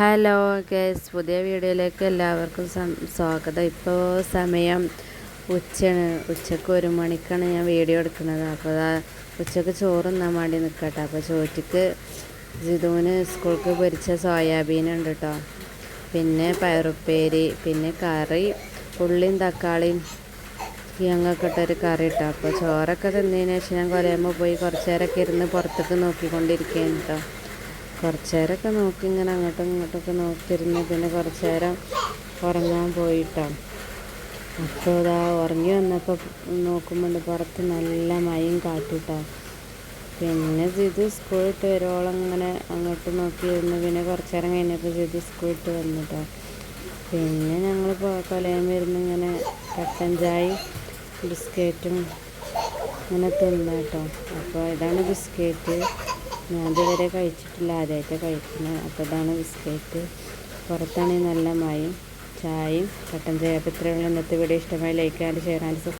Hello guys പുതിയ വീഡിയോയിലേക്ക് എല്ലാവർക്കും സ്വാഗതം. ഇപ്പോൾ സമയം ഉച്ചയാണ്. ഉച്ചയ്ക്ക് ഒരു മണിക്കാണ് ഞാൻ വീഡിയോ എടുക്കുന്നത്. അപ്പോൾ അതാ ഉച്ചയ്ക്ക് ചോറ് തിന്നാൻ വേണ്ടി നിൽക്കട്ടെ അപ്പോൾ ചോറ്റക്ക് ജിതുവിന് സ്കൂൾക്ക് പൊരിച്ച സോയാബീൻ ഉണ്ട് കേട്ടോ പിന്നെ പയറുപ്പേരി പിന്നെ കറി ഉള്ളിയും തക്കാളിയും ഞങ്ങൾക്ക് കറി ഇട്ടോ അപ്പോൾ ചോറൊക്കെ തിന്നതിന് ശേഷം ഞാൻ കൊലയുമ്പോൾ പോയി കുറച്ച് നേരമൊക്കെ ഇരുന്ന് പുറത്തേക്ക് നോക്കിക്കൊണ്ടിരിക്കുകയാണ് കേട്ടോ കുറച്ച് നേരമൊക്കെ നോക്കി ഇങ്ങനെ അങ്ങോട്ടും ഇങ്ങോട്ടൊക്കെ നോക്കിയിരുന്ന് പിന്നെ കുറച്ച് നേരം ഉറങ്ങാൻ പോയിട്ടാണ് അപ്പോൾ ഇതാ ഉറങ്ങി വന്നപ്പോൾ നോക്കുമ്പോൾ പുറത്ത് നല്ല മയും കാട്ടിട്ടാണ് പിന്നെ ജിതു സ്കൂളിട്ട് വരുവോളം ഇങ്ങനെ അങ്ങോട്ട് നോക്കിയിരുന്നു പിന്നെ കുറച്ച് നേരം കഴിഞ്ഞപ്പോൾ ജിതു സ്കൂളിട്ട് വന്നിട്ടോ. പിന്നെ ഞങ്ങൾ കൊലയുമ്പോൾ ഇങ്ങനെ കട്ടൻ ചായ ബിസ്ക്കറ്റും അങ്ങനെ തിന്നാട്ടോ. അപ്പോൾ ഇതാണ് ബിസ്ക്കറ്റ് ഞാൻ ഇതുവരെ കഴിച്ചിട്ടില്ല ആദ്യമായിട്ട് കഴിക്കുന്നത്. അപ്പോൾ ഇതാണ് ബിസ്ക്കറ്റ്. പുറത്താണെങ്കിൽ നല്ല മായും ചായയും കട്ടൻ ചായ. അപ്പോൾ ഇത്രയുള്ള ഇന്നത്തെ വീഡിയോ ഇഷ്ടമായി ലൈക്ക് ആൻഡ് ഷെയർ ആൻഡ്